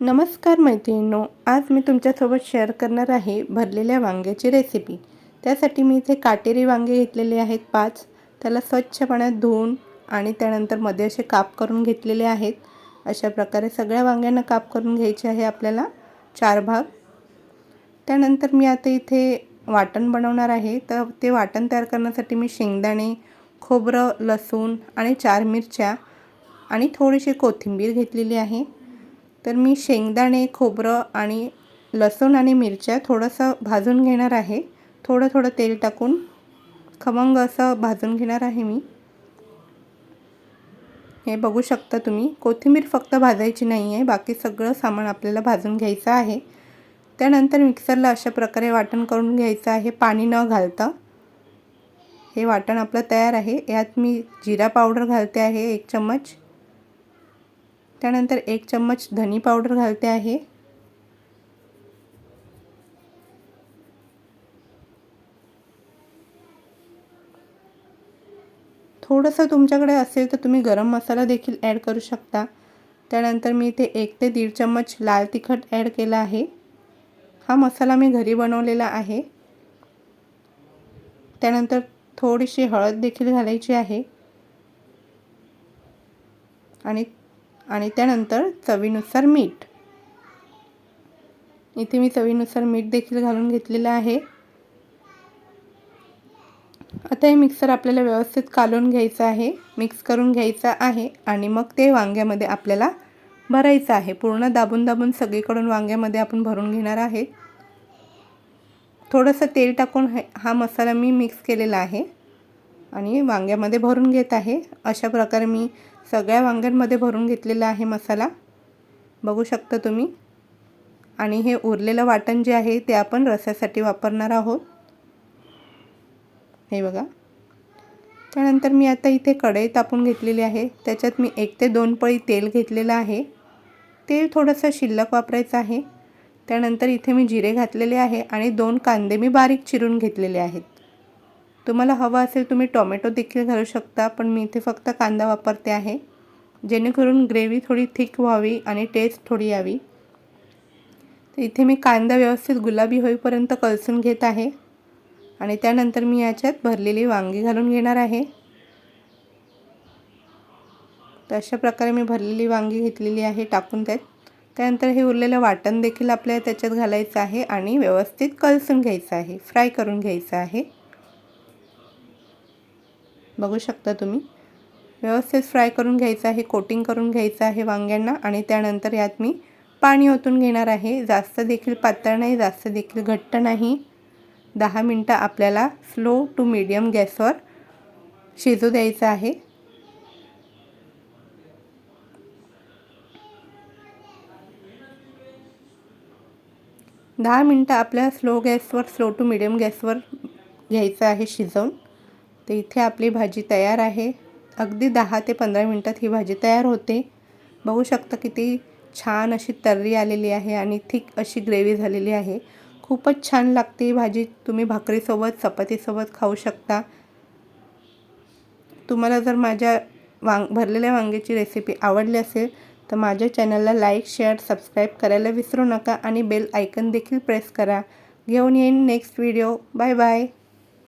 नमस्कार मैत्रिणींनो आज मी तुमच्यासोबत शेअर करणार आहे भरलेल्या वांग्याची रेसिपी त्यासाठी मी इथे काटेरी वांगे घेतलेले आहेत पाच. त्याला स्वच्छ पाण्यात धुवून आणि त्यानंतरमध्ये असे काप करून घेतलेले आहेत. अशा प्रकारे सगळ्या वांग्यांना काप करून घ्यायचे आहे आपल्याला चार भाग. त्यानंतर मी आता इथे वाटण बनवणार आहे. तर ते वाटण तयार करण्यासाठी मी शेंगदाणे खोबरं लसूण आणि चार मिरच्या आणि थोडीशी कोथिंबीर घेतलेली आहे. तर मी शेंगदाणे खोबरं आणि लसूण आणि मिरच्या थोडंसं भाजून घेणार आहे. थोडं थोडं तेल टाकून खमंग असं भाजून घेणार आहे मी. हे बघू शकता तुम्ही. कोथिंबीर फक्त भाजायची नाही आहे. बाकी सगळं सामान आपल्याला भाजून घ्यायचं आहे. त्यानंतर मिक्सरला अशा प्रकारे वाटण करून घ्यायचं आहे. पाणी न घालता. हे वाटण आपलं तयार आहे. यात मी जिरा पावडर घालते आहे. एक चम्मच. त्यानंतर एक चम्मच धनी पावडर घालते आहे. थोडंसं तुमच्याकडे असेल तर तुम्ही गरम मसाला देखील ॲड करू शकता. त्यानंतर मी इथे एक ते दीड चम्मच लाल तिखट ॲड केला आहे. हा मसाला मी घरी बनवलेला आहे. त्यानंतर थोडीशी हळद देखील घालायची आहे. आणि आणि त्यानंतर चवीनुसार मीठ. इथे मी चवीनुसार मीठ देखील घालून घेतलेलं आहे. आता हे मिक्सर आपल्याला व्यवस्थित कालून घ्यायचं आहे. मिक्स करून घ्यायचं आहे आणि मग ते वांग्यामध्ये आपल्याला भरायचं आहे. पूर्ण दाबून दाबून सगळीकडून वांग्यामध्ये आपण भरून घेणार आहे. थोडंसं तेल टाकून हा मसाला मी मिक्स केलेला आहे. आणि वांग्यामध्ये भरून घेत आहे. अशा प्रकारे मी सगळ्या वांग्यांमध्ये भरून घेतलेला आहे मसाला. बघू शकता तुम्ही. आणि हे उरलेलं वाटण जे आहे ते आपण रस्यासाठी वापरणार आहोत. हे बघा. त्यानंतर मी आता इथे कढई तापून घेतलेली आहे. त्याच्यात मी एक ते दोन पळी तेल घेतलेलं आहे. तेल थोडंसं शिल्लक वापरायचं आहे. त्यानंतर इथे मी जिरे घातलेले आहे आणि दोन कांदे मी बारीक चिरून घेतलेले आहेत. तुम्हाला हवं असेल तुम्ही टोमॅटो देखील घालू शकता पण मी इथे फक्त कांदा वापरते आहे. जेणेकरून ग्रेव्ही थोडी थिक व्हावी आणि टेस्ट थोडी यावी. तर इथे मी कांदा व्यवस्थित गुलाबी होईपर्यंत कलसून घेत आहे. आणि त्यानंतर मी याच्यात भरलेली वांगी घालून घेणार आहे. तर अशा प्रकारे मी भरलेली वांगी घेतलेली आहे टाकून त्यात. त्यानंतर हे उरलेलं वाटण देखील आपल्याला त्याच्यात घालायचं आहे आणि व्यवस्थित कलसून घ्यायचं आहे. फ्राय करून घ्यायचं आहे. बघू शकता तुम्ही. व्यवस्थित फ्राय करून घ्यायचं आहे कोटिंग करून घ्यायचं आहे वांग्यांना आणि त्यानंतर यात मी पाणी ओतून घेणार आहे. जास्त देखील पातळ नाही जास्त देखील घट्ट नाही. दहा मिनटं आपल्याला स्लो टू मीडियम गॅसवर शिजू द्यायचं आहे. दहा मिनटं आपल्या स्लो गॅसवर स्लो टू मिडियम गॅसवर घ्यायचं आहे शिजवून. तर इथे आपली भाजी तयार आहे. अगदी दहा ते पंधरा मिनटात ही भाजी तयार होते. बघू शकता किती छान अशी तर्री आलेली आहे आणि थिक अशी ग्रेव्ही झालेली आहे. खूपच छान लागते ही भाजी. तुम्ही भाकरीसोबत चपातीसोबत खाऊ शकता. तुम्हाला जर माझ्या वांग भरलेल्या वांग्याची रेसिपी आवडली असेल तर माझ्या चॅनलला लाईक शेअर सबस्क्राईब करायला विसरू नका आणि बेल आयकन देखील प्रेस करा. घेऊन येईन नेक्स्ट व्हिडिओ बाय बाय